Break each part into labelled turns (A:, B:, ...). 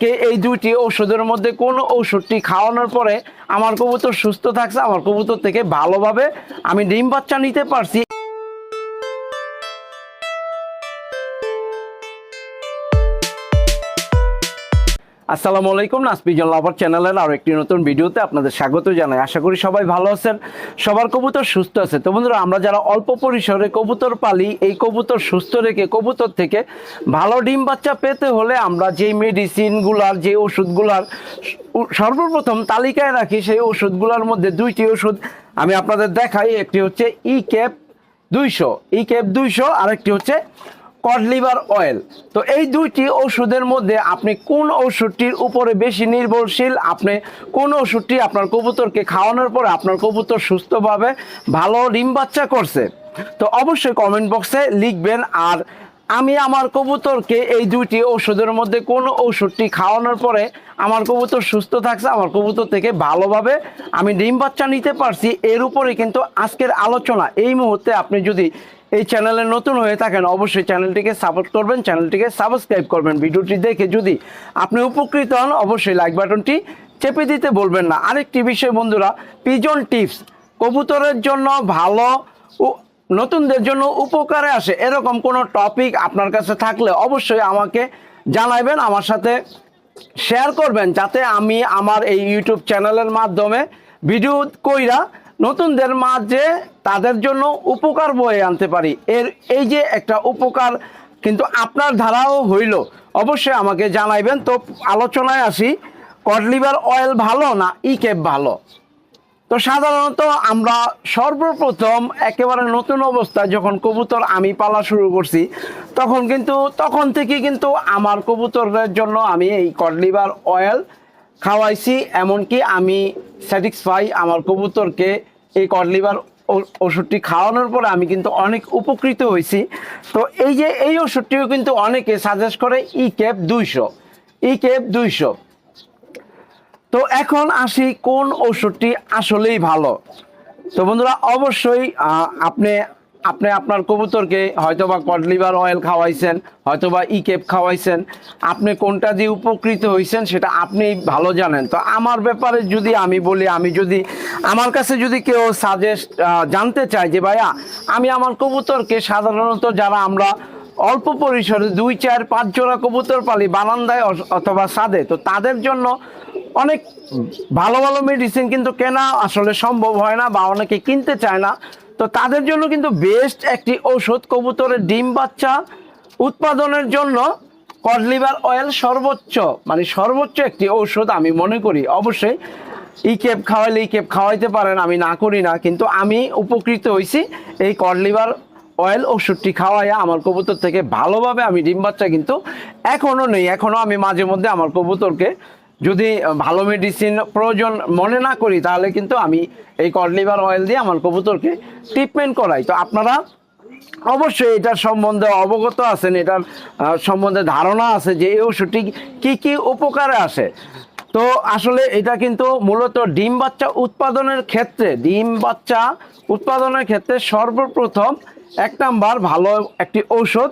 A: কে এই দুইটি ঔষধের মধ্যে কোন ঔষধটি খাওয়ানোর পরে আমার কবুতর সুস্থ থাকছে, আমার কবুতর থেকে ভালোভাবে আমি ডিম বাচ্চা নিতে পারছি। আসসালামু আলাইকুম নাসপিজন লাভার চ্যানেলের আরও একটি নতুন ভিডিওতে আপনাদের স্বাগত জানাই। আশা করি সবাই ভালো আছেন, সবার কবুতর সুস্থ আছে। তো বন্ধুরা, আমরা যারা অল্প পরিসরে কবুতর পালি, এই কবুতর সুস্থ রেখে কবুতর থেকে ভালো ডিম বাচ্চা পেতে হলে আমরা যেই মেডিসিনগুলার যে ওষুধগুলার সর্বপ্রথম তালিকায় রাখি, সেই ওষুধগুলোর মধ্যে দুইটি ওষুধ আমি আপনাদের দেখাই। একটি হচ্ছে ই ক্যাপ দুইশো ই ক্যাপ দুইশো, আরেকটি হচ্ছে কড লিভার অয়েল। তো এই দুইটি ওষুধের মধ্যে আপনি কোন ওষুধটির উপরে বেশি নির্ভরশীল? আপনি কোন ওষুধটি আপনার কবুতরকে খাওয়ানোর পরে আপনার কবুতর সুস্থভাবে, ভালো ডিম বাচ্চা করছে? তো অবশ্যই কমেন্ট বক্সে লিখবেন, আর আমি আমার কবুতরকে এই দুইটি ওষুধের মধ্যে কোন ওষুধটি খাওয়ানোর পরে আমার কবুতর সুস্থ থাকছে, আমার কবুতর থেকে ভালোভাবে আমি ডিম বাচ্চা নিতে পারছি, এর উপরে কিন্তু আজকের আলোচনা। এই মুহূর্তে আপনি যদি এই চ্যানেলে নতুন হয়ে থাকেন, অবশ্যই চ্যানেলটিকে সাপোর্ট করবেন চ্যানেলটিকে সাবস্ক্রাইব করবেন। ভিডিওটি দেখে যদি আপনি উপকৃত হন, অবশ্যই লাইক বাটনটি চেপে দিতে বলবেন না। আরেকটি বিষয় বন্ধুরা পিজন টিপস কবুতরের জন্য ভালো নতুনদের জন্য উপকারে আসে। এরকম কোনো টপিক আপনার কাছে থাকলে অবশ্যই আমাকে জানাবেন আমার সাথে শেয়ার করবেন, যাতে আমি আমার এই ইউটিউব চ্যানেলের মাধ্যমে ভিডিও কইরা নতুনদের মাঝে তাদের জন্য উপকার বয়ে আনতে পারি। এর, এই যে একটা উপকার কিন্তু আপনার ধারাও হইল। অবশ্যই আমাকে জানাইবেন। তো আলোচনায় আসি কডলিভার অয়েল ভালো না ই ক্যাপ ভালো? তো সাধারণত আমরা সর্বপ্রথম একেবারে নতুন অবস্থায় যখন কবুতর আমি পালা শুরু করছি, তখন কিন্তু, তখন থেকে কিন্তু আমার কবুতরের জন্য আমি এই কডলিভার অয়েল খাওয়াইছি, এমনকি আমি স্যাটিসফাই আমার কবুতরকে এই কডলিভার ওষুধটি খাওয়ানোর পরে আমি কিন্তু অনেক উপকৃত হয়েছি। তো এই যে এই ওষুধটিও কিন্তু অনেকে সাজেস্ট করে ই ক্যাপ দুইশো ই ক্যাপ দুইশো। তো এখন আসি কোন ওষুধটি আসলেই ভালো। তো বন্ধুরা, অবশ্যই আপনি আপনি আপনার কবুতরকে হয়তোবা কডলিভার অয়েল খাওয়াইছেন, হয়তোবা ই কেপ খাওয়াইছেন। আপনি কোনটা দিয়ে উপকৃত হয়েছেন সেটা আপনি ভালো জানেন। তো আমার ব্যাপারে যদি আমি বলি, আমি যদি, আমার কাছে যদি কেউ সাজেস্ট জানতে চায় যে ভাইয়া, আমি আমার কবুতরকে সাধারণত যারা আমরা অল্প পরিসরে দুই, চার, পাঁচ জোড়া কবুতর পালি বারান্দায় অথবা সাদে, তো তাদের জন্য অনেক ভালো ভালো মেডিসিন কিন্তু কেনা আসলে সম্ভব হয় না বা অনেকে কিনতে চায় না। তো তাদের জন্য কিন্তু বেস্ট একটি ঔষধ কবুতরের ডিম বাচ্চা উৎপাদনের জন্য কডলিভার অয়েল সর্বোচ্চ মানে সর্বোচ্চ একটি ঔষধ আমি মনে করি। অবশ্যই ই কেপ খাওয়াইলে ই কেপ খাওয়াইতে পারেন, আমি না করি না, কিন্তু আমি উপকৃত হয়েছি এই কডলিভার অয়েল ওষুধটি খাওয়াইয়া আমার কবুতর থেকে ভালোভাবে আমি ডিম বাচ্চা কিন্তু এখনও নেই এখনও আমি মাঝে মধ্যে আমার কবুতরকে যদি ভালো মেডিসিন প্রয়োজন মনে না করি, তাহলে কিন্তু আমি এই কডলিভার অয়েল দিয়ে আমার কবুতরকে ট্রিটমেন্ট করাই। তো আপনারা অবশ্যই এটার সম্বন্ধে অবগত আছেন, এটার সম্বন্ধে ধারণা আছে যে এই ওষুধটি কী কী উপকারে আসে। তো আসলে এটা কিন্তু মূলত ডিম বাচ্চা উৎপাদনের ক্ষেত্রে, ডিম বাচ্চা উৎপাদনের ক্ষেত্রে সর্বপ্রথম এক নাম্বার ভালো একটি ঔষধ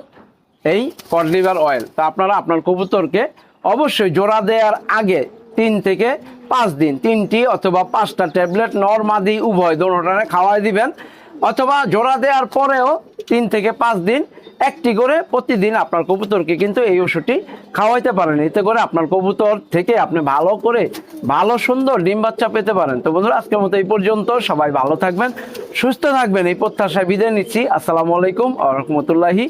A: এই কডলিভার অয়েল তো আপনারা আপনার কবুতরকে অবশ্যই জোড়া দেওয়ার আগে তিন থেকে পাঁচ দিন, তিনটি অথবা পাঁচটা ট্যাবলেট নর্মাদি উভয় দোনোটারে খাওয়াই দিবেন। অথবা জোড়া দেওয়ার পরেও তিন থেকে পাঁচ দিন একটি করে প্রতিদিন আপনার কবুতরকে কিন্তু এই ওষুধটি খাওয়াইতে পারেন। এতে করে আপনার কবুতর থেকে আপনি ভালো করে ভালো সুন্দর ডিম বাচ্চা পেতে পারেন। তো বন্ধুরা, আজকের মতো এই পর্যন্ত। সবাই ভালো থাকবেন, সুস্থ থাকবেন। এই প্রত্যাশায় বিদায় নিচ্ছি। আসসালামু আলাইকুম আ রহমতুল্লাহি